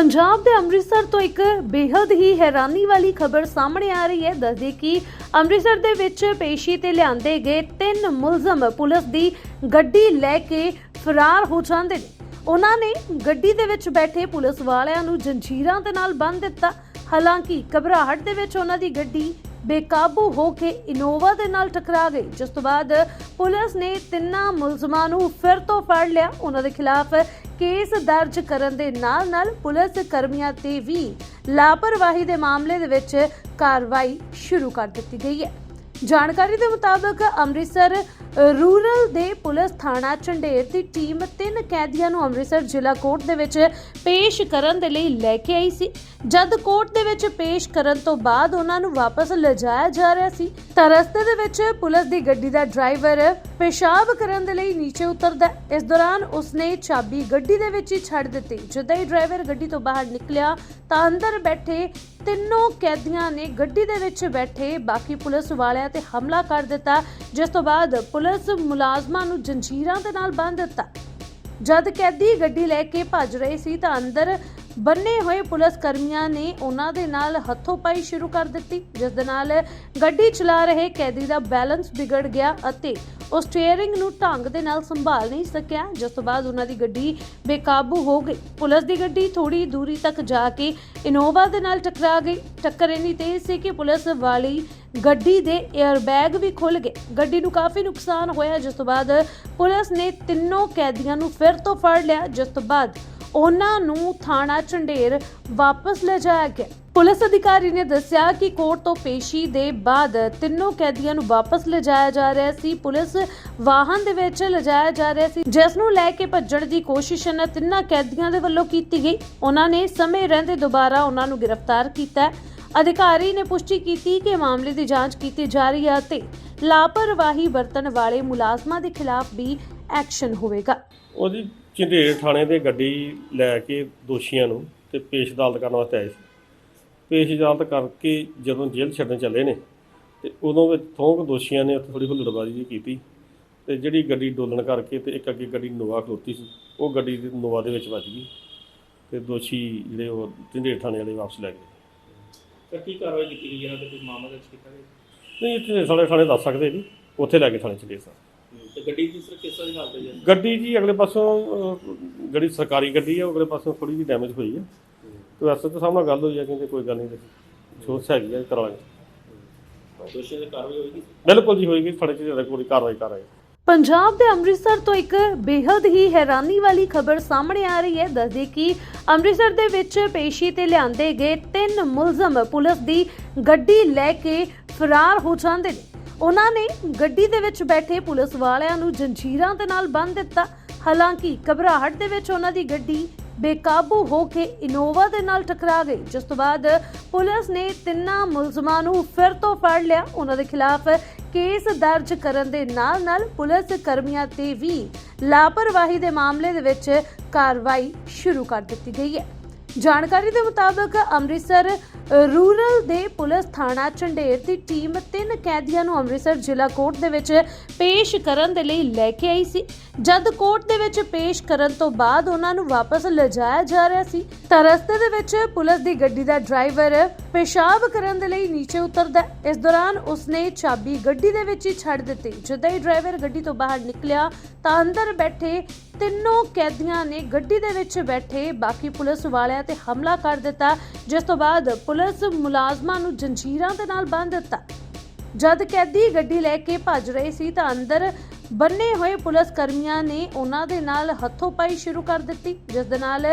ਪੰਜਾਬ ਦੇ ਅੰਮ੍ਰਿਤਸਰ ਤੋਂ ਇੱਕ ਬੇहद ਹੀ ਹੈਰਾਨੀ ਵਾਲੀ ਖਬਰ ਸਾਹਮਣੇ ਆ ਰਹੀ ਹੈ। ਦੱਸਦੇ ਕਿ ਅੰਮ੍ਰਿਤਸਰ ਦੇ ਵਿੱਚ ਪੇਸ਼ੀ ਤੇ ਲਿਆਂਦੇ ਗਏ ਤਿੰਨ ਮੁਲਜ਼ਮ ਪੁਲਿਸ ਦੀ ਗੱਡੀ ਲੈ ਕੇ ਫਰਾਰ ਹੋ ਜਾਂਦੇ ਨੇ। ਉਹਨਾਂ ਨੇ ਗੱਡੀ ਦੇ ਵਿੱਚ ਬੈਠੇ ਪੁਲਿਸ ਵਾਲਿਆਂ ਨੂੰ ਜੰਜੀਰਾਂ ਦੇ ਨਾਲ ਬੰਨ੍ਹ ਦਿੱਤਾ। ਹਾਲਾਂਕਿ ਘਬਰਾਹਟ ਦੇ ਵਿੱਚ ਉਹਨਾਂ ਦੀ ਗੱਡੀ ਬੇਕਾਬੂ ਹੋ ਕੇ ਇਨੋਵਾ ਦੇ ਨਾਲ ਟਕਰਾ ਗਈ ਜਿਸ ਤੋਂ ਬਾਅਦ ਪੁਲਿਸ ਨੇ ਤਿੰਨਾਂ ਮੁਲਜ਼ਮਾਂ ਨੂੰ ਫਿਰ ਤੋਂ ਫੜ ਲਿਆ। ਉਹਨਾਂ ਦੇ ਖਿਲਾਫ ਕੇਸ ਦਰਜ ਕਰਨ ਦੇ ਨਾਲ-ਨਾਲ ਪੁਲਿਸ ਕਰਮੀਆਂ ਤੇ ਵੀ ਲਾਪਰਵਾਹੀ ਦੇ ਮਾਮਲੇ ਦੇ ਵਿੱਚ ਕਾਰਵਾਈ ਸ਼ੁਰੂ ਕਰ ਦਿੱਤੀ ਗਈ ਹੈ। ਜਾਣਕਾਰੀ ਦੇ ਮੁਤਾਬਕ ਅੰਮ੍ਰਿਤਸਰ ਰੂਰਲ ਦੇ ਪੁਲਿਸ ਥਾਣਾ ਝੰਡੇਰ ਦੀ ਟੀਮ ਤਿੰਨ ਕੈਦੀਆਂ ਨੂੰ ਅੰਮ੍ਰਿਤਸਰ ਜ਼ਿਲ੍ਹਾ ਕੋਰਟ ਦੇ ਵਿੱਚ ਪੇਸ਼ ਕਰਨ ਦੇ ਲਈ ਲੈ ਕੇ ਆਈ ਸੀ। ਜਦ ਕੋਰਟ ਦੇ ਵਿੱਚ ਪੇਸ਼ ਕਰਨ ਤੋਂ ਬਾਅਦ ਉਹਨਾਂ ਨੂੰ ਵਾਪਸ ਲਿਜਾਇਆ ਜਾ ਰਿਹਾ ਸੀ, ਤਾਂ ਰਸਤੇ ਦੇ ਵਿੱਚ ਪੁਲਿਸ ਦੀ ਗੱਡੀ ਦਾ ਡਰਾਈਵਰ ਪਿਸ਼ਾਬ ਕਰਨ ਦੇ ਲਈ ਨੀਚੇ ਉਤਰਦਾ। ਇਸ ਦੌਰਾਨ ਉਸਨੇ ਚਾਬੀ ਗੱਡੀ ਦੇ ਵਿੱਚ ਹੀ ਛੱਡ ਦਿੱਤੀ। ਜਦੋਂ ਹੀ ਡਰਾਈਵਰ ਗੱਡੀ ਤੋਂ ਬਾਹਰ ਨਿਕਲਿਆ, ਤਾਂ ਅੰਦਰ ਬੈਠੇ ਤਿੰਨੋਂ ਕੈਦੀਆਂ ਨੇ ਗੱਡੀ ਦੇ ਵਿੱਚ ਬੈਠੇ ਬਾਕੀ ਪੁਲਿਸ ਵਾਲਿਆਂ ਤੇ ਹਮਲਾ ਕਰ ਦਿੱਤਾ, ਜਿਸ ਤੋਂ ਬਾਅਦ ਪੁਲਿਸ ਮੁਲਾਜ਼ਮਾਂ ਨੂੰ ਜੰਜੀਰਾਂ ਦੇ ਨਾਲ ਬੰਨ੍ਹ ਦਿੱਤਾ। ਜਦ ਕੈਦੀ ਗੱਡੀ ਲੈ ਕੇ ਭੱਜ ਰਹੇ ਸੀ ਤਾਂ ਅੰਦਰ ਬੰਨੇ ਹੋਏ ਪੁਲਿਸ ਕਰਮੀਆਂ ਨੇ ਉਹਨਾਂ ਦੇ ਨਾਲ ਹੱਥੋਂ ਪਾਈ ਸ਼ੁਰੂ ਕਰ ਦਿੱਤੀ, ਜਿਸ ਦੇ ਨਾਲ ਗੱਡੀ ਚਲਾ ਰਹੇ ਕੈਦੀ ਦਾ ਬੈਲੈਂਸ ਵਿਗੜ ਗਿਆ ਅਤੇ ਉਹ ਸਟੀਅਰਿੰਗ ਨੂੰ ਢੰਗ ਦੇ ਨਾਲ ਸੰਭਾਲ ਨਹੀਂ ਸਕਿਆ, ਜਿਸ ਤੋਂ ਬਾਅਦ ਉਹਨਾਂ ਦੀ ਗੱਡੀ ਬੇਕਾਬੂ ਹੋ ਗਈ। ਪੁਲਿਸ ਦੀ ਗੱਡੀ ਥੋੜੀ ਦੂਰੀ ਤੱਕ ਜਾ ਕੇ ਇਨੋਵਾ ਦੇ ਨਾਲ ਟਕਰਾ ਗਈ। ਟੱਕਰ ਇੰਨੀ ਤੇਜ਼ ਸੀ ਕਿ ਪੁਲਿਸ ਵਾਲੀ ਗੱਡੀ ਦੇ 에ਅਰਬੈਗ ਵੀ ਖੁੱਲ ਗਏ। ਗੱਡੀ ਨੂੰ ਕਾਫੀ ਨੁਕਸਾਨ ਹੋਇਆ, ਜਿਸ ਤੋਂ ਬਾਅਦ ਪੁਲਿਸ ਨੇ ਤਿੰਨੋਂ ਕੈਦੀਆਂ ਨੂੰ ਫਿਰ ਤੋਂ ਫੜ ਲਿਆ, ਜਿਸ ਤੋਂ ਬਾਅਦ ਉਹਨਾਂ ਨੂੰ ਥਾਣਾ ਝੰਡੇਰ ਵਾਪਸ ਲਿਜਾਇਆ ਗਿਆ। ਪੁਲਿਸ ਅਧਿਕਾਰੀ ਨੇ ਦੱਸਿਆ ਕਿ ਕੋਰਟ ਤੋਂ ਪੇਸ਼ੀ ਦੇ ਬਾਅਦ ਤਿੰਨੋਂ ਕੈਦੀਆਂ ਨੂੰ ਵਾਪਸ ਲਿਜਾਇਆ ਜਾ ਰਿਹਾ ਸੀ। ਪੁਲਿਸ ਵਾਹਨ ਦੇ ਵਿੱਚ ਲਿਜਾਇਆ ਜਾ ਰਿਹਾ ਸੀ, ਜਿਸ ਨੂੰ ਲੈ ਕੇ ਭੱਜਣ ਦੀ ਕੋਸ਼ਿਸ਼ ਇਹਨਾਂ ਤਿੰਨਾਂ ਕੈਦੀਆਂ ਦੇ ਵੱਲੋਂ ਕੀਤੀ ਗਈ। ਉਹਨਾਂ ਨੇ ਸਮੇਂ ਰਹਿੰਦੇ ਦੁਬਾਰਾ ਉਹਨਾਂ ਨੂੰ ਗ੍ਰਿਫਤਾਰ ਕੀਤਾ। ਅਧਿਕਾਰੀ ਨੇ ਪੁਸ਼ਟੀ ਕੀਤੀ ਕਿ ਮਾਮਲੇ ਦੀ ਜਾਂਚ ਕੀਤੀ ਜਾ ਰਹੀ ਹੈ ਤੇ ਲਾਪਰਵਾਹੀ ਵਰਤਣ ਵਾਲੇ ਮੁਲਾਜ਼ਮਾਂ ਦੇ ਖਿਲਾਫ ਵੀ ਐਕਸ਼ਨ ਹੋਵੇਗਾ। ਉਹਦੀ ਝੰਡੇਰ ਥਾਣੇ ਦੇ ਗੱਡੀ ਲੈ ਕੇ ਦੋਸ਼ੀਆਂ ਨੂੰ ਤੇ ਪੇਸ਼ ਅਦਾਲਤ ਕਰਨ ਵਾਸਤੇ ਆਏ ਸੀ। ਪੇਸ਼ ਅਦਾਲਤ ਕਰਕੇ ਜਦੋਂ ਜੇਲ੍ਹ ਛੱਡਣ ਚੱਲੇ ਨੇ ਤੇ ਉਦੋਂ ਵਿੱਚ ਥੋਂਕ ਦੋਸ਼ੀਆਂ ਨੇ ਉੱਥੇ ਥੋੜੀ ਹੁੱਲੜਬਾਜ਼ੀ ਜਿਹੀ ਕੀਤੀ ਤੇ ਜਿਹੜੀ ਗੱਡੀ ਡੋਲਣ ਕਰਕੇ ਤੇ ਇੱਕ ਅੱਗੇ ਗੱਡੀ ਨੋਵਾ ਖਲੋਤੀ ਸੀ ਉਹ ਗੱਡੀ ਦੀ ਨੋਵਾ ਦੇ ਵਿੱਚ ਵੱਜ ਗਈ ਤੇ ਦੋਸ਼ੀ ਜਿਹੜੇ ਉਹ ਝੰਡੇਰ ਥਾਣੇ ਵਾਲੇ ਵਾਪਸ ਲੈ ਗਏ। ਤਾਂ ਕੀ ਕਾਰਵਾਈ ਕੀਤੀ ਗਈ ਇਹਨਾਂ ਤੇ ਕੋਈ ਮਾਮਲਾ ਦਰਜ ਕੀਤਾ ਗਿਆ? ਨਹੀਂ ਇੱਥੇ ਸਾਡੇ ਥਾਣੇ ਦੱਸ ਸਕਦੇ ਜੀ। ਉੱਥੇ ਲੈ ਕੇ ਥਾਣੇ ਚਲੇ ਸਰ। ਤੇ ਗੱਡੀ ਦੀ ਸਰ ਕਿਸ ਤਰ੍ਹਾਂ ਦੀ ਹਾਲਤ ਹੈ ਜੀ? ਗੱਡੀ ਜੀ ਅਗਲੇ ਪਾਸੋਂ ਅਹ, ਜਿਹੜੀ ਸਰਕਾਰੀ ਗੱਡੀ ਹੈ ਉਹ ਅਗਲੇ ਪਾਸੋਂ ਥੋੜੀ ਜਿਹੀ ਡੈਮੇਜ ਹੋਈ ਹੈ। ਤੇ ਵੈਸੇ ਤਾਂ ਸਾਹਮਣੇ ਗੱਲ ਹੋਈ ਹੈ ਕਹਿੰਦੇ ਕੋਈ ਗੱਲ ਨਹੀਂ ਸੋਚ ਹੈਗੀ ਹੈ ਕਰਾਂਗੇ। ਦੋਸ਼ੀਆਂ ਦੀ ਕਾਰਵਾਈ ਹੋਏਗੀ? ਬਿਲਕੁਲ ਜੀ ਹੋਏਗੀ। ਥਾਣੇ 'ਚ ਜਿਹੜਾ ਕੋਈ ਕਾਰਵਾਈ ਕਰਾਂਗੇ ਪੰਜਾਬ ਦੇ ਅੰਮ੍ਰਿਤਸਰ ਤੋਂ ਇੱਕ ਬੇहद ਹੀ ਹੈਰਾਨੀ ਵਾਲੀ ਖਬਰ ਸਾਹਮਣੇ ਆ ਰਹੀ ਹੈ। ਦੱਸਦੇ ਕਿ ਅੰਮ੍ਰਿਤਸਰ ਦੇ ਵਿੱਚ ਪੇਸ਼ੀ ਤੇ ਲਿਆਂਦੇ ਗਏ ਤਿੰਨ ਮੁਲਜ਼ਮ ਪੁਲਿਸ ਦੀ ਗੱਡੀ ਲੈ ਕੇ ਫਰਾਰ ਹੋ ਜਾਂਦੇ ਨੇ। ਉਹਨਾਂ ਨੇ ਗੱਡੀ ਦੇ ਵਿੱਚ ਬੈਠੇ ਪੁਲਿਸ ਵਾਲਿਆਂ ਨੂੰ ਜੰਜੀਰਾਂ ਦੇ ਨਾਲ ਬੰਨ੍ਹ ਦਿੱਤਾ। ਹਾਲਾਂਕਿ ਘਬਰਾਹਟ ਦੇ ਵਿੱਚ ਉਹਨਾਂ ਦੀ ਗੱਡੀ ਬੇਕਾਬੂ ਹੋ ਕੇ ਇਨੋਵਾ ਦੇ ਨਾਲ ਟਕਰਾ ਗਈ। ਜਿਸ ਤੋਂ ਬਾਅਦ ਪੁਲਿਸ ਨੇ ਤਿੰਨਾਂ ਮੁਲਜ਼ਮਾਂ ਨੂੰ ਫਿਰ ਤੋਂ ਫੜ ਲਿਆ। ਉਹਨਾਂ ਦੇ ਖਿਲਾਫ ਕੇਸ ਦਰਜ ਕਰਨ ਦੇ ਨਾਲ-ਨਾਲ ਪੁਲਿਸ ਕਰਮੀਆਂ ਤੇ ਵੀ ਲਾਪਰਵਾਹੀ ਦੇ ਮਾਮਲੇ ਦੇ ਵਿੱਚ ਕਾਰਵਾਈ ਸ਼ੁਰੂ ਕਰ ਦਿੱਤੀ ਗਈ ਹੈ। ਜਾਣਕਾਰੀ ਦੇ ਮੁਤਾਬਕ ਅੰਮ੍ਰਿਤਸਰ ਰੂਰਲ ਦੇ ਪੁਲਿਸ ਥਾਣਾ ਝੰਡੇਰ ਦੀ ਟੀਮ ਤਿੰਨ ਕੈਦੀਆਂ ਨੂੰ ਅੰਮ੍ਰਿਤਸਰ ਜ਼ਿਲ੍ਹਾ ਕੋਰਟ ਦੇ ਵਿੱਚ ਪੇਸ਼ ਕਰਨ ਦੇ ਲਈ ਲੈ ਕੇ ਆਈ ਸੀ। ਜਦ ਕੋਰਟ ਦੇ ਵਿੱਚ ਪੇਸ਼ ਕਰਨ ਤੋਂ ਬਾਅਦ ਉਹਨਾਂ ਨੂੰ ਵਾਪਸ ਲਿਜਾਇਆ ਜਾ ਰਿਹਾ ਸੀ, ਤਾਂ ਰਸਤੇ ਦੇ ਵਿੱਚ ਪੁਲਿਸ ਦੀ ਗੱਡੀ ਦਾ ਡਰਾਈਵਰ ਪਿਸ਼ਾਬ ਕਰਨ ਦੇ ਲਈ ਨੀਚੇ ਉਤਰਦਾ ਇਸ ਦੌਰਾਨ ਉਸਨੇ ਚਾਬੀ ਗੱਡੀ ਦੇ ਵਿੱਚ ਹੀ ਛੱਡ ਦਿੱਤੀ। ਜਦੋਂ ਹੀ ਡਰਾਈਵਰ ਗੱਡੀ ਤੋਂ ਬਾਹਰ ਨਿਕਲਿਆ ਤਾਂ ਅੰਦਰ ਬੈਠੇ ਤਿੰਨੋਂ ਕੈਦੀਆਂ ਨੇ ਗੱਡੀ ਦੇ ਵਿੱਚ ਬੈਠੇ ਬਾਕੀ ਪੁਲਿਸ ਵਾਲਿਆਂ ਤੇ ਹਮਲਾ ਕਰ ਦਿੱਤਾ, ਜਿਸ ਤੋਂ ਬਾਅਦ ਪੁਲਿਸ ਮੁਲਾਜ਼ਮਾਂ ਨੂੰ ਜੰਜੀਰਾਂ ਦੇ ਨਾਲ ਬੰਨ੍ਹ ਦਿੱਤਾ। ਜਦ ਕੈਦੀ ਗੱਡੀ ਲੈ ਕੇ ਭੱਜ ਰਹੇ ਸੀ ਤਾਂ ਅੰਦਰ ਬੰਨੇ ਹੋਏ ਪੁਲਿਸ ਕਰਮੀਆਂ ਨੇ ਉਹਨਾਂ ਦੇ ਨਾਲ ਹੱਥੋਂ ਪਾਈ ਸ਼ੁਰੂ ਕਰ ਦਿੱਤੀ, ਜਿਸ ਦੇ ਨਾਲ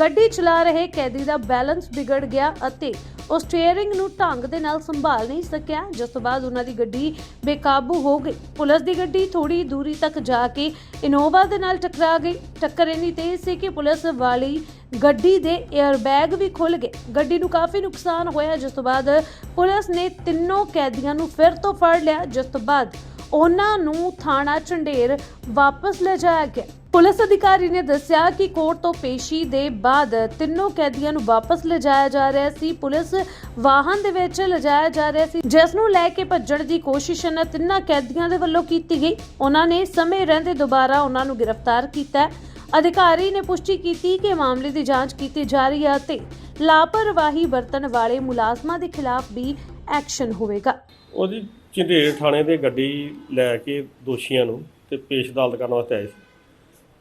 ਗੱਡੀ ਚਲਾ ਰਹੇ ਕੈਦੀ ਦਾ ਬੈਲੈਂਸ ਵਿਗੜ ਗਿਆ ਅਤੇ ਉਹ ਸਟੀਅਰਿੰਗ ਨੂੰ ਢੰਗ ਦੇ ਨਾਲ ਸੰਭਾਲ ਨਹੀਂ ਸਕਿਆ, ਜਿਸ ਤੋਂ ਬਾਅਦ ਉਹਨਾਂ ਦੀ ਗੱਡੀ ਬੇਕਾਬੂ ਹੋ ਗਈ। ਪੁਲਿਸ ਦੀ ਗੱਡੀ ਥੋੜੀ ਦੂਰੀ ਤੱਕ ਜਾ ਕੇ ਇਨੋਵਾ ਦੇ ਨਾਲ ਟਕਰਾ ਗਈ। ਟੱਕਰ ਇੰਨੀ ਤੇਜ਼ ਸੀ ਕਿ ਪੁਲਿਸ ਵਾਲੀ ਗੱਡੀ ਦੇ 에ਅਰਬੈਗ ਵੀ ਖੁੱਲ ਗਏ। ਗੱਡੀ ਨੂੰ ਕਾਫੀ ਨੁਕਸਾਨ ਹੋਇਆ, ਜਿਸ ਤੋਂ ਬਾਅਦ ਪੁਲਿਸ ਨੇ ਤਿੰਨੋਂ ਕੈਦੀਆਂ ਨੂੰ ਫਿਰ ਤੋਂ ਫੜ ਲਿਆ, ਜਿਸ ਤੋਂ ਬਾਅਦ ਉਹਨਾਂ ਨੂੰ ਥਾਣਾ ਝੰਡੇਰ ਵਾਪਸ ਲਿਜਾਇਆ ਗਿਆ। ਪੁਲਿਸ ਅਧਿਕਾਰੀ ਨੇ ਦੱਸਿਆ ਕਿ ਕੋਰਟ ਤੋਂ ਪੇਸ਼ੀ ਦੇ ਬਾਅਦ ਤਿੰਨੋਂ ਕੈਦੀਆਂ ਨੂੰ ਵਾਪਸ ਲਿਜਾਇਆ ਜਾ ਰਿਹਾ ਸੀ। ਪੁਲਿਸ ਵਾਹਨ ਦੇ ਵਿੱਚ ਲਿਜਾਇਆ ਜਾ ਰਿਹਾ ਸੀ, ਜਿਸ ਨੂੰ ਲੈ ਕੇ ਭੱਜਣ ਦੀ ਕੋਸ਼ਿਸ਼ ਇਹਨਾਂ ਤਿੰਨਾਂ ਕੈਦੀਆਂ ਦੇ ਵੱਲੋਂ ਕੀਤੀ ਗਈ। ਉਹਨਾਂ ਨੇ ਸਮੇਂ ਰਹਿੰਦੇ ਦੁਬਾਰਾ ਉਹਨਾਂ ਨੂੰ ਗ੍ਰਿਫਤਾਰ ਕੀਤਾ। ਅਧਿਕਾਰੀ ਨੇ ਪੁਸ਼ਟੀ ਕੀਤੀ ਕਿ ਮਾਮਲੇ ਦੀ ਜਾਂਚ ਕੀਤੀ ਜਾ ਰਹੀ ਹੈ ਤੇ ਲਾਪਰਵਾਹੀ ਵਰਤਣ ਵਾਲੇ ਮੁਲਾਜ਼ਮਾਂ ਦੇ ਖਿਲਾਫ ਵੀ ਐਕਸ਼ਨ ਹੋਵੇਗਾ। ਉਹਦੀ ਝੰਡੇਰ ਥਾਣੇ ਦੇ ਗੱਡੀ ਲੈ ਕੇ ਦੋਸ਼ੀਆਂ ਨੂੰ ਤੇ ਪੇਸ਼ ਅਦਾਲਤ ਕਰਨ ਵਾਸਤੇ ਆਏ ਸੀ।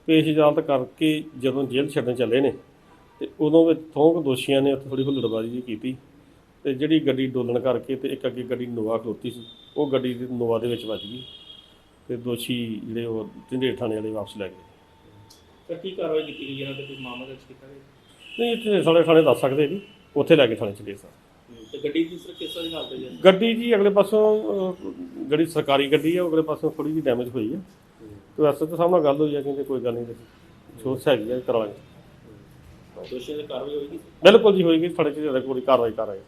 ਪੇਸ਼ ਅਦਾਲਤ ਕਰਕੇ ਜਦੋਂ ਜੇਲ੍ਹ ਛੱਡਣ ਚੱਲੇ ਨੇ ਤੇ ਉਦੋਂ ਵਿੱਚ ਥੋਂਕ ਦੋਸ਼ੀਆਂ ਨੇ ਉੱਥੇ ਥੋੜੀ ਹੁੱਲੜਬਾਜ਼ੀ ਜਿਹੀ ਕੀਤੀ ਤੇ ਜਿਹੜੀ ਗੱਡੀ ਡੋਲਣ ਕਰਕੇ ਤੇ ਇੱਕ ਅੱਗੇ ਗੱਡੀ ਨੋਵਾ ਖਲੋਤੀ ਸੀ ਉਹ ਗੱਡੀ ਦੀ ਨੋਵਾ ਦੇ ਵਿੱਚ ਵੱਜ ਗਈ ਤੇ ਦੋਸ਼ੀ ਜਿਹੜੇ ਉਹ ਝੰਡੇਰ ਥਾਣੇ ਵਾਲੇ ਵਾਪਸ ਲੈ ਗਏ। ਤਾਂ ਕੀ ਕਾਰਵਾਈ ਕੀਤੀ ਗਈ? ਇਹਨਾਂ ਤੇ ਕੋਈ ਮਾਮਲਾ ਦਰਜ ਕੀਤਾ ਗਿਆ? ਨਹੀਂ ਇੱਥੇ ਸਾਡੇ ਥਾਣੇ ਦੱਸ ਸਕਦੇ ਜੀ। ਉੱਥੇ ਲੈ ਕੇ ਥਾਣੇ ਚਲੇ ਸਰ। ਤੇ ਗੱਡੀ ਦੀ ਸਰ ਕਿਸ ਤਰ੍ਹਾਂ ਦੀ ਹਾਲਤ ਹੈ ਜੀ? ਗੱਡੀ ਜੀ ਅਗਲੇ ਪਾਸੋਂ ਜਿਹੜੀ ਸਰਕਾਰੀ ਗੱਡੀ ਹੈ ਅਗਲੇ ਪਾਸੋਂ ਥੋੜੀ ਜਿਹੀ ਡੈਮੇਜ ਹੋਈ ਹੈ ਤੇ ਵੈਸੇ ਤਾਂ ਸਾਹਮਣੇ ਗੱਲ ਹੋਈ ਹੈ ਕਹਿੰਦੇ ਕੋਈ ਗੱਲ ਨਹੀਂ ਸੋਚ ਹੈਗੀ ਹੈ। ਕਰਾ ਲਾਂਗੇ ਦੋਸ਼ੀਆਂ ਦੀ ਕਾਰਵਾਈ ਹੋਏਗੀ? ਬਿਲਕੁਲ ਜੀ ਹੋਏਗੀ ਥਾਣੇ 'ਚ ਕੋਈ ਕਾਰਵਾਈ ਕਰ ਰਹੇ।